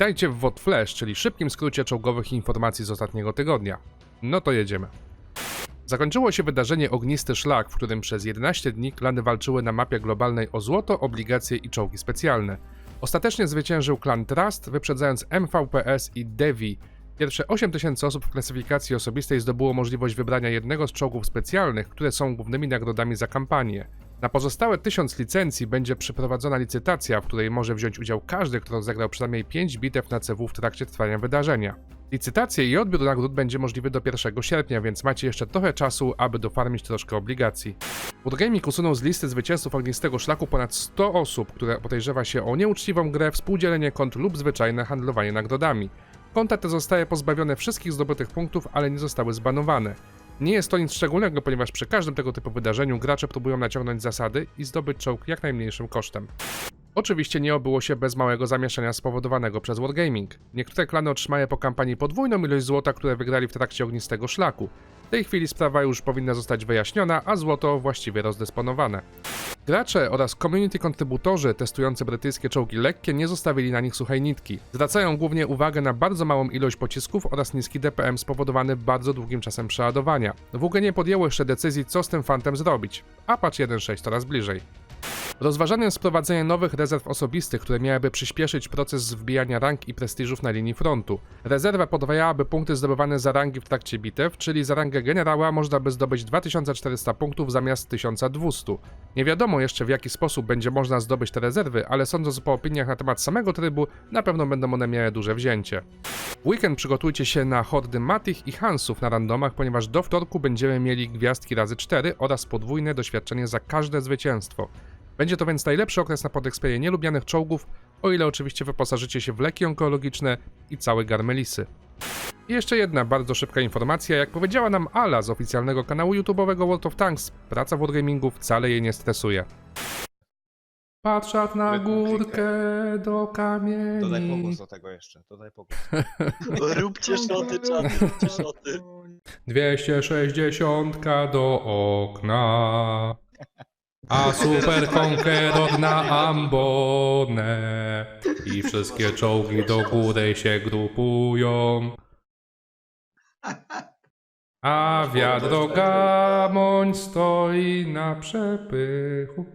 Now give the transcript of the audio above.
Witajcie w WOT Flash, czyli szybkim skrócie czołgowych informacji z ostatniego tygodnia. No to jedziemy. Zakończyło się wydarzenie Ognisty Szlak, w którym przez 11 dni klany walczyły na mapie globalnej o złoto, obligacje i czołgi specjalne. Ostatecznie zwyciężył klan Trust, wyprzedzając MVPS i Devi. Pierwsze 8000 osób w klasyfikacji osobistej zdobyło możliwość wybrania jednego z czołgów specjalnych, które są głównymi nagrodami za kampanię. Na pozostałe 1000 licencji będzie przeprowadzona licytacja, w której może wziąć udział każdy, kto zagrał przynajmniej 5 bitew na CW w trakcie trwania wydarzenia. Licytacje i odbiór nagród będzie możliwy do 1 sierpnia, więc macie jeszcze trochę czasu, aby dofarmić troszkę obligacji. Wargaming usunął z listy zwycięzców ognistego szlaku ponad 100 osób, które podejrzewa się o nieuczciwą grę, współdzielenie kont lub zwyczajne handlowanie nagrodami. Konta te zostaje pozbawione wszystkich zdobytych punktów, ale nie zostały zbanowane. Nie jest to nic szczególnego, ponieważ przy każdym tego typu wydarzeniu gracze próbują naciągnąć zasady i zdobyć czołg jak najmniejszym kosztem. Oczywiście nie obyło się bez małego zamieszania spowodowanego przez Wargaming. Niektóre klany otrzymały po kampanii podwójną ilość złota, które wygrali w trakcie ognistego szlaku. W tej chwili sprawa już powinna zostać wyjaśniona, a złoto właściwie rozdysponowane. Gracze oraz community kontrybutorzy testujący brytyjskie czołgi lekkie nie zostawili na nich suchej nitki. Zwracają głównie uwagę na bardzo małą ilość pocisków oraz niski DPM spowodowany bardzo długim czasem przeładowania. WG nie podjęło jeszcze decyzji, co z tym fantem zrobić. Apache 1.6 coraz bliżej. Rozważane jest wprowadzenie nowych rezerw osobistych, które miałyby przyspieszyć proces wbijania rank i prestiżów na linii frontu. Rezerwa podwajałaby punkty zdobywane za rangi w trakcie bitew, czyli za rangę generała można by zdobyć 2400 punktów zamiast 1200. Nie wiadomo jeszcze w jaki sposób będzie można zdobyć te rezerwy, ale sądząc po opiniach na temat samego trybu, na pewno będą one miały duże wzięcie. W weekend przygotujcie się na hordy Matich i Hansów na randomach, ponieważ do wtorku będziemy mieli gwiazdki razy 4 oraz podwójne doświadczenie za każde zwycięstwo. Będzie to więc najlepszy okres na podekspienie nielubianych czołgów, o ile oczywiście wyposażycie się w leki onkologiczne i całe garmelisy. I jeszcze jedna bardzo szybka informacja. Jak powiedziała nam Ala z oficjalnego kanału YouTube'owego World of Tanks, praca w Wargamingu wcale jej nie stresuje. Patrzat na górkę do kamieni. Dodaj pogłos do tego jeszcze, dodaj pogłos. Róbcie szoty, czady, róbcie szoty. 260 do okna. A Super Conqueror na ambonę. I wszystkie czołgi do góry się grupują. A wiadro gamoń stoi na przepychu.